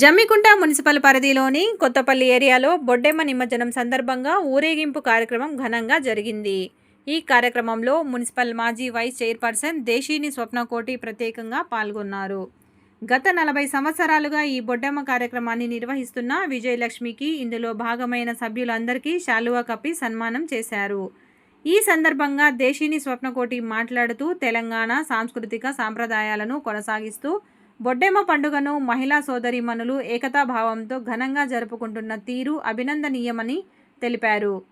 Jammikunta municipal పరిధిలోని కొత్తపల్లి ఏరియాలో బొడ్డెమ్మ నిమజ్జనం సందర్భంగా ఊరేగింపు కార్యక్రమం ఘనంగా జరిగింది. ఈ కార్యక్రమంలో మున్సిపల్ మాజీ వైస్ చైర్పర్సన్ దేశీని స్వప్నకోటి ప్రత్యేకంగా పాల్గొన్నారు. గత నలభై సంవత్సరాలుగా ఈ బొడ్డెమ్మ కార్యక్రమాన్ని నిర్వహిస్తున్న విజయలక్ష్మికి ఇందులో భాగమైన సభ్యులందరికీ శాలువా కప్పి సన్మానం చేశారు. ఈ సందర్భంగా దేశీని స్వప్నకోటి మాట్లాడుతూ తెలంగాణ సాంస్కృతిక సాంప్రదాయాలను కొనసాగిస్తూ బొడ్డెమ్మ పండుగను మహిళా సోదరిమణులు ఏకతాభావంతో ఘనంగా జరుపుకుంటున్న తీరు అభినందనీయమని తెలిపారు.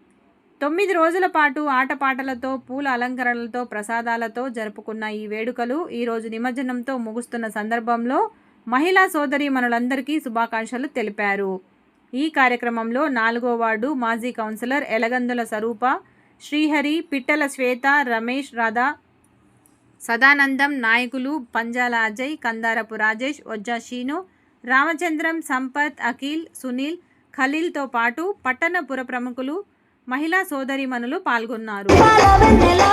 తొమ్మిది రోజుల పాటు ఆటపాటలతో పూల అలంకరణలతో ప్రసాదాలతో జరుపుకున్న ఈ వేడుకలు ఈరోజు నిమజ్జనంతో ముగుస్తున్న సందర్భంలో మహిళా సోదరీమణులందరికీ శుభాకాంక్షలు తెలిపారు. ఈ కార్యక్రమంలో నాలుగో వార్డు మాజీ కౌన్సిలర్ ఎలగందుల స్వరూప శ్రీహరి పిట్టల శ్వేత రమేష్ రాధా సదానందం నాయకులు పంజాల అజయ్ కందారపు రాజేష్ ఒజ్జా షీను రామచంద్రం సంపత్ అఖిల్ సునీల్ ఖలీల్తో పాటు పట్టణ పుర ప్రముఖులు మహిళా సోదరిమణులు పాల్గొన్నారు. పాలవెన్నెలా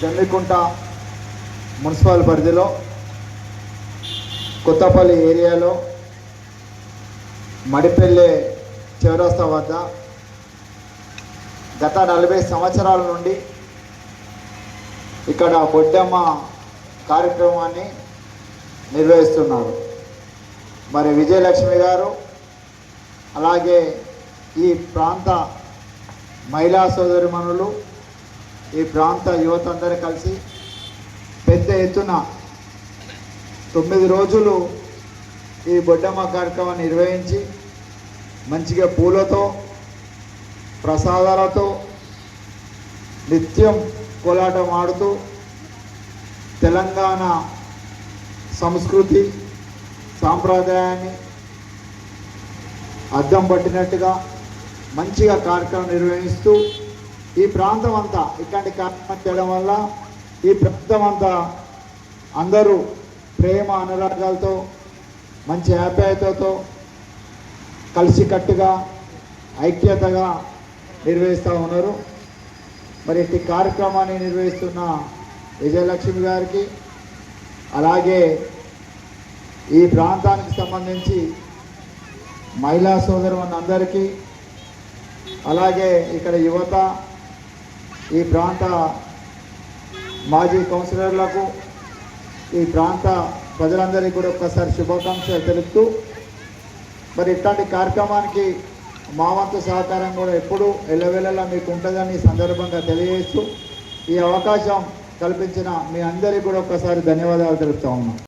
జమ్మికుంట మున్సిపల్ పరిధిలో కొత్తపల్లి ఏరియాలో మడిపెల్లె చివరస్తా వద్ద గత నలభై సంవత్సరాల నుండి ఇక్కడ బొడ్డమ్మ కార్యక్రమాన్ని నిర్వహిస్తున్నారు. మరి విజయలక్ష్మి గారు అలాగే ఈ ప్రాంత మహిళా సోదరిమణులు ఈ ప్రాంత యువత అందరూ కలిసి పెద్ద ఎత్తున తొమ్మిది రోజులు ఈ బొడ్డమ్మ కార్యక్రమాన్ని నిర్వహించి మంచిగా పూలతో ప్రసాదాలతో నిత్యం కోలాటం ఆడుతూ తెలంగాణ సంస్కృతి సాంప్రదాయాన్ని అద్దం పట్టినట్టుగా మంచిగా కార్యక్రమం నిర్వహిస్తూ ఈ ప్రాంతం అంతా ఇట్లాంటి కార్యక్రమం చేయడం వల్ల ఈ ప్రాంతం అంతా అందరూ ప్రేమ అనురాగాలతో మంచి ఆప్యాయతతో కలిసికట్టుగా ఐక్యతగా నిర్వహిస్తూ ఉన్నారు. మరి ఇట్టి కార్యక్రమాన్ని నిర్వహిస్తున్న విజయలక్ష్మి గారికి అలాగే ఈ ప్రాంతానికి సంబంధించి మహిళా సోదరులందరికీ అలాగే ఇక్కడ యువత ఈ ప్రాంత మాజీ కౌన్సిలర్లకు ఈ ప్రాంత ప్రజలందరికీ కూడా ఒక్కసారి శుభాకాంక్షలు తెలుపుతూ మరి ఇట్లాంటి కార్యక్రమానికి మా వంతు సహకారం కూడా ఎప్పుడూ ఎల్లవేళలా మీకు ఉంటుందని సందర్భంగా తెలియజేస్తూ ఈ అవకాశం కల్పించిన మీ అందరికీ కూడా ఒక్కసారి ధన్యవాదాలు తెలుపుతా ఉన్నాం.